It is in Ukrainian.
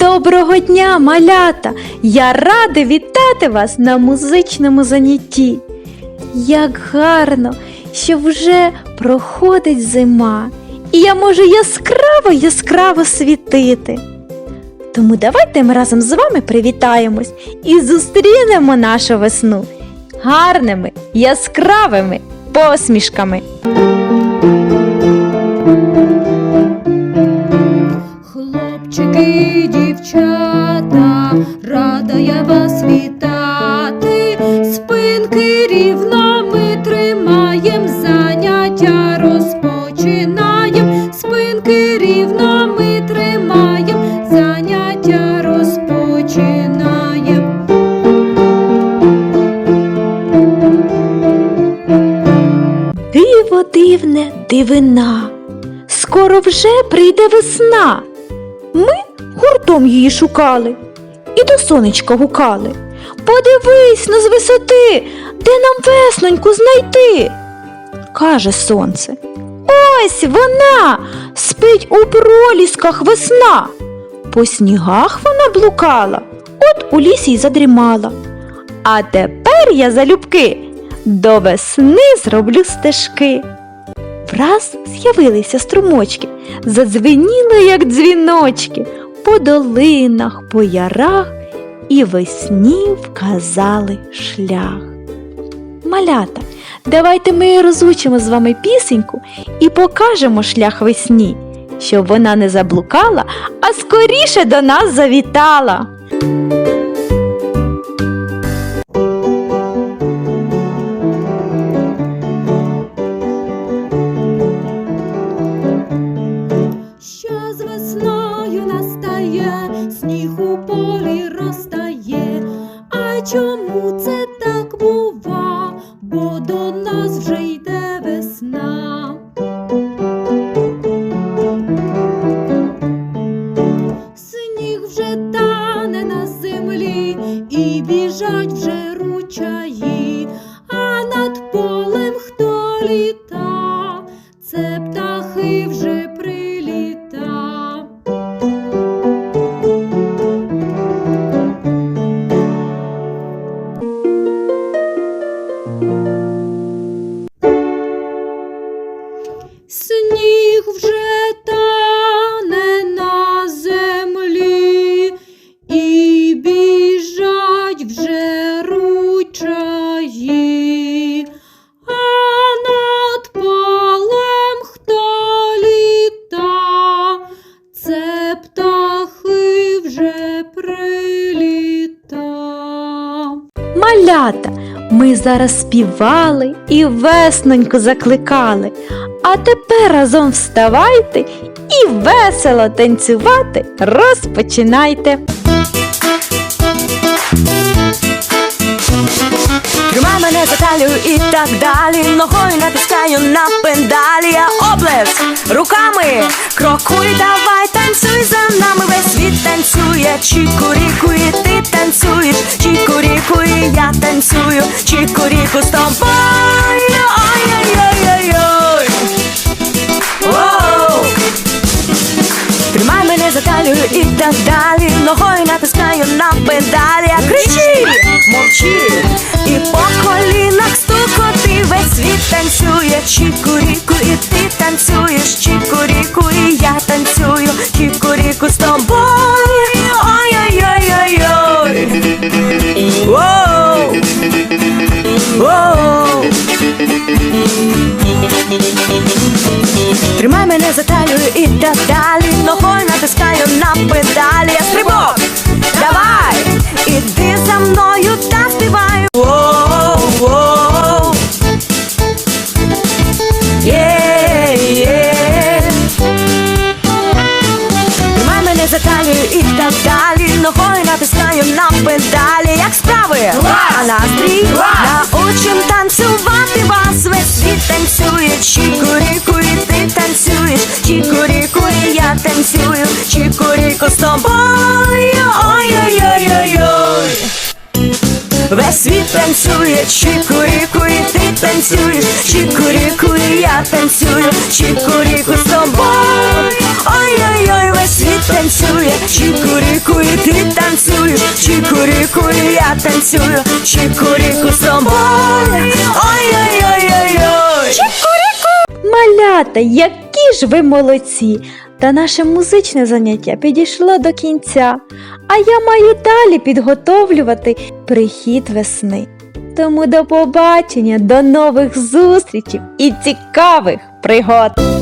Доброго дня, малята! Я рада вітати вас на музичному занятті. Як гарно, що вже проходить зима, і я можу яскраво яскраво світити. Тому давайте ми разом з вами привітаємось і зустрінемо нашу весну гарними, яскравими посмішками. Я вас вітати. Спинки рівно ми тримаєм, заняття розпочинаєм. Спинки рівно ми тримаєм, заняття розпочинаєм. Диво дивне дивина. Скоро вже прийде весна. Ми гуртом її шукали і до сонечка гукали. Подивись ну з висоти, де нам весноньку знайти. каже сонце. Ось вона спить у пролісках весна. По снігах вона блукала, от у лісі й задрімала. А тепер я залюбки до весни зроблю стежки. Враз з'явилися струмочки, задзвеніли, як дзвіночки, по долинах, по ярах і весні вказали шлях. Малята, давайте ми розучимо з вами пісеньку і покажемо шлях весні, щоб вона не заблукала, а скоріше до нас завітала. Чому це так бува? Бо до нас вже йде весна. Сніг вже тане на землі, і біжать вже ручаї, а над полем хто літа, Сніг вже тане на землі, і біжать вже ручаї, а над полем хто літа, це птахи вже приліта. Малята, ми зараз співали і весноньку закликали. А тепер разом вставайте і весело танцювати розпочинайте. Тримай мене за талію і так далі. Ногою натискаю на педалі. Я облеск руками крокуй, давай, танцюй за нами. Весь світ танцює, чікуріку, і ти танцюєш, танцюю, чікуріку з тобою. Ой-ой-ой-ой-ой. Тримай мене за талію і так далі. Ногою натискаю на педалі. Я кричи, мовчи, і по колінах стукоти весь світ танцює. Чікуріку, і ти танцюєш, чікуріку, і я танцюю, чікуріку з тобою. Далі. Ногою натискаю на педалі. Як справи? А настрій? Научим танцювати вас. Весь світ танцює. Чікуріку, і ти танцюєш. Чікуріку, і я танцюю. Чікуріку з тобою. Ой-ой-ой-ой-ой. Весь світ танцює, чікуріку, і ти танцюєш, чікуріку, і я танцюю, чікуріку з тобою. Ой-ой-ой, танцює, чікуріку, і ти чику, і я танцюю, чику-ріку з тобою. Ой-ой-ой-ой-ой. Малята, які ж ви молодці! Та наше музичне заняття підійшло до кінця, а я маю далі підготовлювати прихід весни. Тому до побачення, до нових зустрічей і цікавих пригод!